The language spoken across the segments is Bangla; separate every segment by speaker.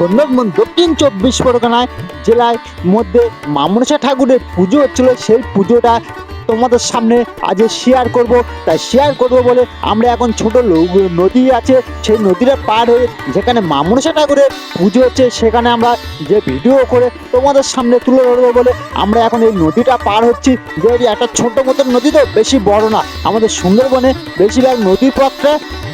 Speaker 1: সুন্দরবন দক্ষিণ চব্বিশ পরগনায় জেলায় মধ্যে মামনসা ঠাকুরের পুজো হচ্ছিল। সেই পুজোটা তোমাদের সামনে আজ শেয়ার করব। তাই শেয়ার করব বলে আমরা এখন ছোট নদী আছে, সেই নদীটা পার হয়ে যেখানে মামনসা ঠাকুরের পুজো হচ্ছে, সেখানে আমরা যে ভিডিও করে তোমাদের সামনে তুলে ধরবো বলে আমরা এখন এই নদীটা পার হচ্ছি। যে এটি একটা ছোট মতো নদী তো, বেশি বড় না। আমাদের সুন্দরবনে বেশিরভাগ নদীর পথটা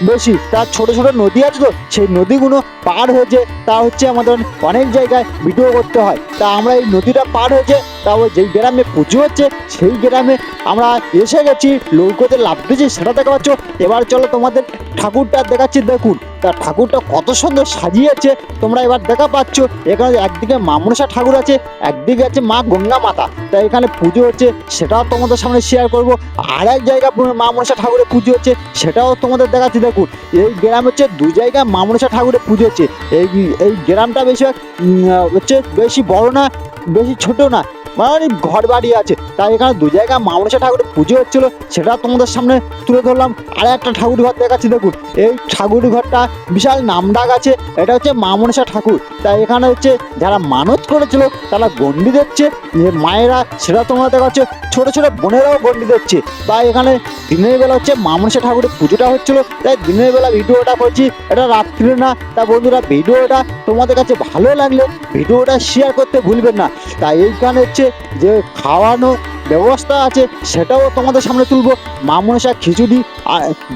Speaker 1: বেশি। তার ছোট ছোট নদী আছে তো, সেই নদীগুলো পার হয়েছে তা হচ্ছে আমাদের অনেক জায়গায় ভিডিও করতে হয়। তা আমরা এই নদীটা পার হয়েছে তা ওই যেই গ্রামে পুজো হচ্ছে, সেই গ্রামে আমরা এসে গেছি, লৌকোতে লাভ দিয়েছি, সেটা দেখা পাচ্ছ এবার চলো তোমাদের ঠাকুরটা দেখাচ্ছি, দেখুন। তা ঠাকুরটা কত সুন্দর সাজিয়েছে, তোমরা এবার দেখা পাচ্ছ। এখানে একদিকে মা মনসা ঠাকুর আছে, একদিকে আছে মা গঙ্গা মাতা। তা এখানে পুজো হচ্ছে, সেটাও তোমাদের সামনে শেয়ার করব। আর এক জায়গা মা মনসা ঠাকুরের পুজো হচ্ছে, সেটাও তোমাদের দেখাচ্ছি, দেখুন। এই গ্রাম হচ্ছে দু জায়গায় মা মনসা ঠাকুরের পুজো হচ্ছে। এই এই গ্রামটা বেশিরভাগ হচ্ছে বেশি বড় না, বেশি ছোট না। মানে ঘর বাড়ি আছে। তাই এখানে দু জায়গায় মামনসা ঠাকুরের পুজো হচ্ছিল, সেটা তোমাদের সামনে তুলে ধরলাম। আর একটা ঠাকুর ঘর দেখাচ্ছি, দেখুন। এই ঠাকুর ঘরটা বিশাল নামডাক আছে, এটা হচ্ছে মামনসা ঠাকুর। তাই এখানে হচ্ছে যারা মানত করেছিল, তারা গন্ডি দিচ্ছে। যে মায়েরা, সেটা তোমরা দেখাচ্ছে, ছোট ছোট বোনেরাও গন্ডি দিচ্ছে। তাই এখানে দিনের বেলা হচ্ছে মামনসা ঠাকুরের পুজোটা হচ্ছিল, তাই দিনের বেলা ভিডিওটা করছি। এটা রাত্রে না, তা বন্ধুরা ভিডিওটা তোমাদের কাছে ভালো লাগলে ভিডিওটা শেয়ার করতে ভুলবেন না। তাই এইখানে হচ্ছে যে খাওয়ানো ব্যবস্থা আছে, সেটাও তোমাদের সামনে তুলবো। মা মনসা খিচুড়ি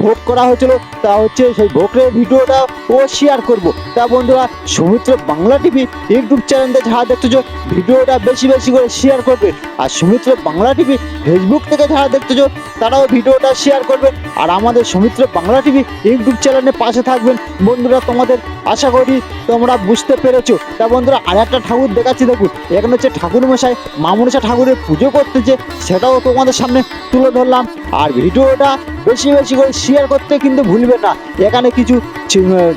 Speaker 1: ভোগ করা হয়েছিল। তা হচ্ছে সেই ভোগের ভিডিওটা ও শেয়ার করব। তা বন্ধুরা সুমিত্র বাংলা টিভি ইউটিউব চ্যানেলে যারা দেখতেছো, ভিডিওটা বেশি বেশি করে শেয়ার করবে। আর সুমিত্র বাংলা টিভি ফেসবুক থেকে যারা দেখতেছো, তারাও ভিডিওটা শেয়ার করবেন আর আমাদের সুমিত্র বাংলা টিভি ইউটিউব চ্যানেলে পাশে থাকবেন। বন্ধুরা, তোমাদের আশা করি তোমরা বুঝতে পেরেছ। তা বন্ধুরা আর একটা ঠাকুর দেখাচ্ছি, দেখুন। এখানে হচ্ছে ঠাকুর মশাই মামনসা ঠাকুরের পুজো করতেছে। সেটাও তোমাদের সামনে তুলে ধরলাম। আর ভিডিওটা বেশি বেশি করে শেয়ার করতে কিন্তু ভুলবে না। এখানে কিছু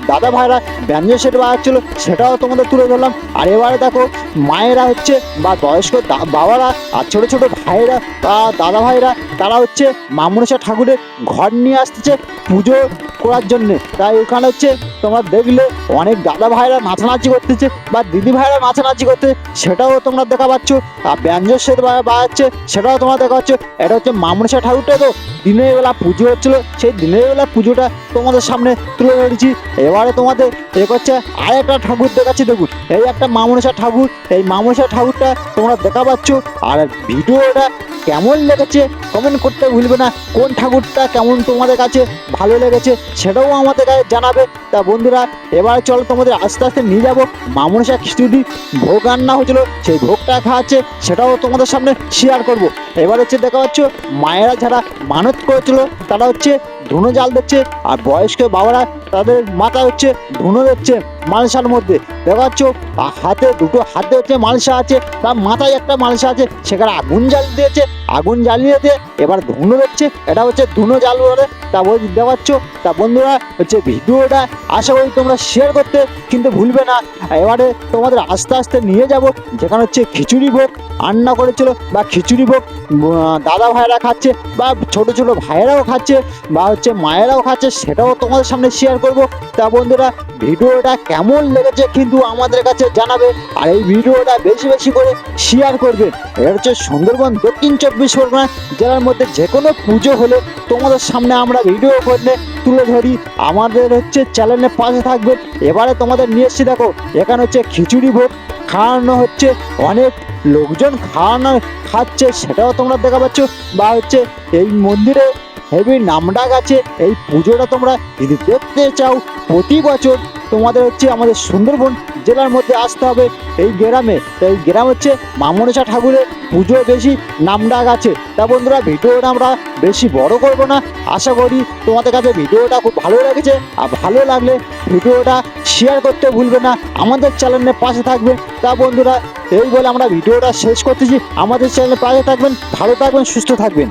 Speaker 1: দাদা ভাইরা ব্যঞ্জন সেট বাজাচ্ছিল সেটাও তোমাদের তুলে ধরলাম। আর এবারে দেখো, মায়েরা হচ্ছে বা বয়স্ক বাবারা আর ছোট ছোট ভাইরা বা দাদা ভাইরা তারা হচ্ছে মামনসা ঠাকুরের ঘর নিয়ে আসতেছে। পুজো করার জন্যে। তাই ওখানে হচ্ছে তোমরা দেখলে অনেক দাদা ভাইরা নাচানাচি করতেছে বা দিদি ভাইরা নাচানাচি করতে, সেটাও তোমরা দেখা পাচ্ছ। আর ব্যঞ্জন সেট বাজাচ্ছে সেটাও তোমরা দেখা পাচ্ছ। এটা হচ্ছে মামনসা ঠাকুরটা তো দিনের বেলা পুজো হচ্ছিল, সেই দিনের বেলা পুজোটা তোমাদের সামনে তুলে ধরেছি। এবারে তোমাদের এ করছে আর একটা ঠাকুর দেখাচ্ছি, দেখুন। এই একটা মামনসা ঠাকুর, এই মামনসা ঠাকুরটা তোমরা দেখা পাচ্ছ। আর ভিডিওটা কেমন লেগেছে? কমেন্ট করতে ভুলবে না। কোন ঠাকুরটা কেমন তোমাদের কাছে ভালো লেগেছে সেটাও আমাদের কাছে জানাবে। তা বন্ধুরা, এবারে চলো তোমাদের আস্তে আস্তে নিয়ে যাব। মামনসা খিচুড়ি ভোগ রান্না হয়েছিল, সেই ভোগটা খাওয়াচ্ছে সেটাও তোমাদের সামনে শেয়ার করব। এবার হচ্ছে দেখা পাচ্ছ মায়েরা যারা মানত করেছিল, তারা হচ্ছে ধুনো জাল দিচ্ছে, আর বয়স্ক বাবারা তাদের মাথা হচ্ছে ধুনো দিচ্ছে। মালসার মধ্যে। দেখা হাতে দুটো হাতে হচ্ছে মালসা আছে তার মাথায় একটা মালসা আছে, সেখানে আগুন জ্বাল দিয়েছে, আগুন জ্বালিয়ে দিয়ে এবার ধুনো দিচ্ছে এটা হচ্ছে ধুনো জাল বলে। তা বল দেখতে তা বন্ধুরা, হচ্ছে ভিডিওটা আশা করি তোমরা শেয়ার করতে, কিন্তু ভুলবে না। এবারে তোমাদের আস্তে আস্তে নিয়ে যাব, যেখানে হচ্ছে খিচুড়ি ভোগ রান্না করেছিল, বা খিচুড়ি ভোগ দাদা ভাইরা খাচ্ছে, বা ছোট ছোট ভাইয়েরাও খাচ্ছে, বা হচ্ছে মায়েরাও খাচ্ছে, সেটাও তোমাদের সামনে শেয়ার করব। তা বন্ধুরা, ভিডিওটা কেমন লেগেছে কিন্তু আমাদের কাছে জানাবে আর এই ভিডিওটা বেশি বেশি করে শেয়ার করবে। এটা হচ্ছে সুন্দরবন দক্ষিণ চব্বিশ পরগনা জেলার মধ্যে যে কোনো পুজো হলে তোমাদের সামনে আমরা ভিডিও করলে তুলে ধরি। আমাদের হচ্ছে চ্যানেলের পাশে থাকবে। এবারে তোমাদের নিয়ে এসছি দেখো, এখানে হচ্ছে খিচুড়ি ভোগ, খাওয়ানো হচ্ছে অনেক লোকজন খাওয়ানো খাচ্ছে, সেটাও তোমরা দেখা পাচ্ছ। বা হচ্ছে এই মন্দিরে হেভি নামডাক আছে, এই পুজোটা তোমরা যদি দেখতে চাও, প্রতি বছর তোমাদের হচ্ছে আমাদের সুন্দরবন জেলার মধ্যে আসতে হবে এই গ্রামে। তো এই গ্রাম হচ্ছে মামনসা ঠাকুরের পুজো বেশি নামডাক আছে। তা বন্ধুরা, ভিডিওটা আমরা বেশি বড় করব না। আশা করি তোমাদের কাছে ভিডিওটা খুব ভালো লেগেছে। আর ভালো লাগলে ভিডিওটা শেয়ার করতে ভুলবে না। আমাদের চ্যানেলের পাশে থাকবেন। তা বন্ধুরা, এই বলে আমরা ভিডিওটা শেষ করতেছি। আমাদের চ্যানেলের পাশে থাকবেন। ভালো থাকবেন, সুস্থ থাকবেন।